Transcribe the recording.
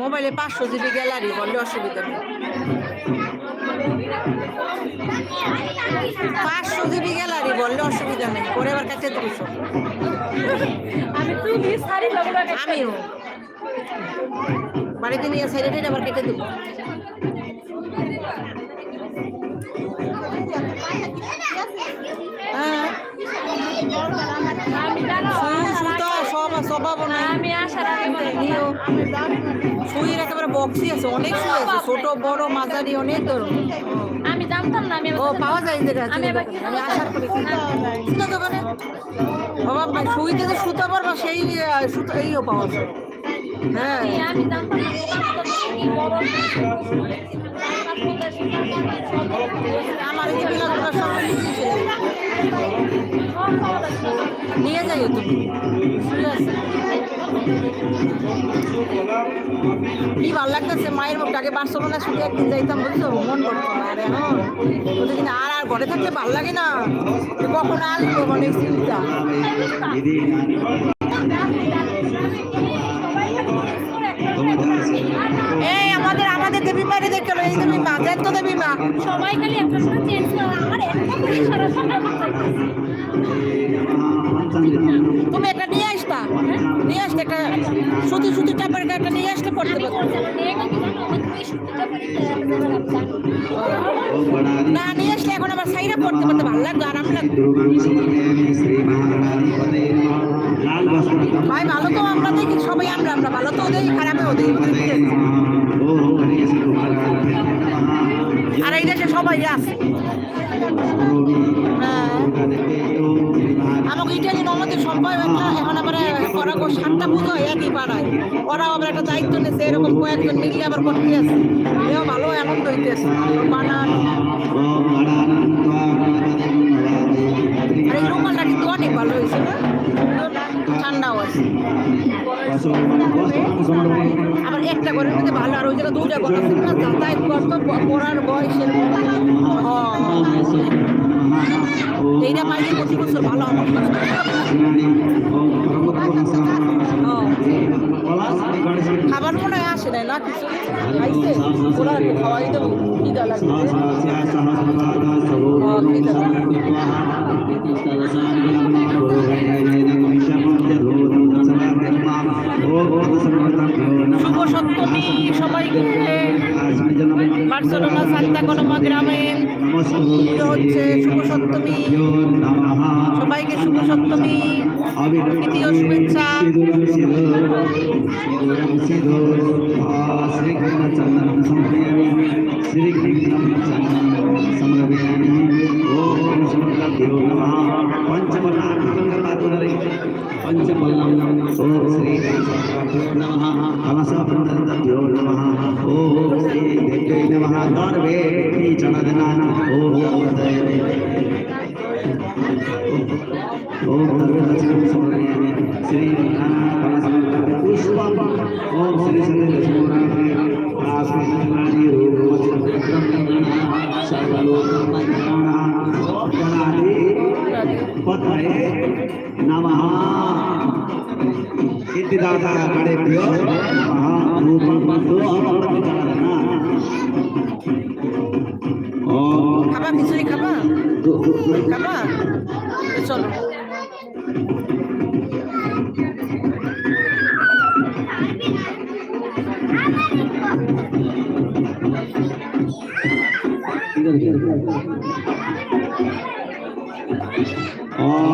মোবাইলে পাঁচশো GB gallery, বললে অসুবিধা নেই। পাঁচশো জিবি গ্যালারি, বললে অসুবিধা নেই। পরে আবার কাছে দুশো। আমিও। বাড়িতে নিয়ে সাইডে আবার কেটে দেবো। আমি আসার সুইয়ের একেবারে বক্সই আছে অনেক সুই আছে ছোট বড় মাঝারি অনেক ধরনের। আমি জানতাম না আমি ও পাওয়া যায় যে আমি এবার কি আমি আশা করি সুতা দোকানে? বাবা সুইতে যে সুতা পারবা সেই সুতা এইও পাওয়া যায়। হ্যাঁ। আমি জানতাম না কি বড় আমার নিয়ে যাইও তুমি কি ভালো লাগতেছে মায়ের মুখটা আগে বার্সেলোনা শুধু একদিন যাইতাম বুঝছ মন করতো আর এখন প্রতিদিন আর আর ঘরে থাকলে ভালো লাগে না কখন আসব মানে চিন্তা দেখে এই দেবী মা? দেখ তো দেবী মা। সবাই খালি একটা সময় চেঞ্জ করে। আমার একটা করে সারা সময় তুমি একটা নিয়ে আসতা নিয়ে আসতে একটা সুতি সুতি টাপের একটা নিয়ে আসতে পড়তে না নিয়ে আসলে এখন আবার সাইরা পড়তে পারতে ভালো লাগতো আরাম লাগতো ভাই ভালো তো আমরা দেখি সবাই আমরা আমরা ভালো তো ওদের খারাপে ওদের। আর এই দেশে সবাই আছে। হ্যাঁ। আমাকে ইটালিয়ান আমাদের একটা, এখন আবার ওরা গো সাতটা পুজো একই পাড়ায়। ওরা আবার একটা দায়িত্ব নিয়েছে, এরকম কয়েকজন মিলিয়ে আবার করতে আছে। এও ভালো, আনন্দ হইতেছে। বানান আর এই রুমালটা কিন্তু অনেক ভালো হয়েছে না? ঠান্ডাও আছে। আবার একটা ঘরের মধ্যে ভালো, আর ওই জায়গায় দুইটা ঘর আছে। না, যাতায়াত করতো পড়ার বয়সের এইটা পাইলে প্রতি বছর ভালো হবে। খাবার মনে হয় আসে না কিছু? খাইছে। ওরা খাওয়াই দেবো। খিদা লাগছে। বার্সেলোনা সান্তা কলমা গ্রামে পুজো হচ্ছে শুভ সপ্তমী সবাইকে শুভ সপ্তমী তৃতীয় শুভেচ্ছা पंचमल्लम ओम श्री नमः देव्यै नमः गर्भे कीचनदनान ओम ओम सर्वदर्शनं समर्पयामि श्री पुष्पम ओम श्री सत्यलक्ष्मी आस्मिनानि रूपवचनं सर्वलोकमङ्गलानि पतये नमः सिद्धिदाता गणेभ्यो महारूपं बन्धु अमृतचरणा ओम চলো। ओम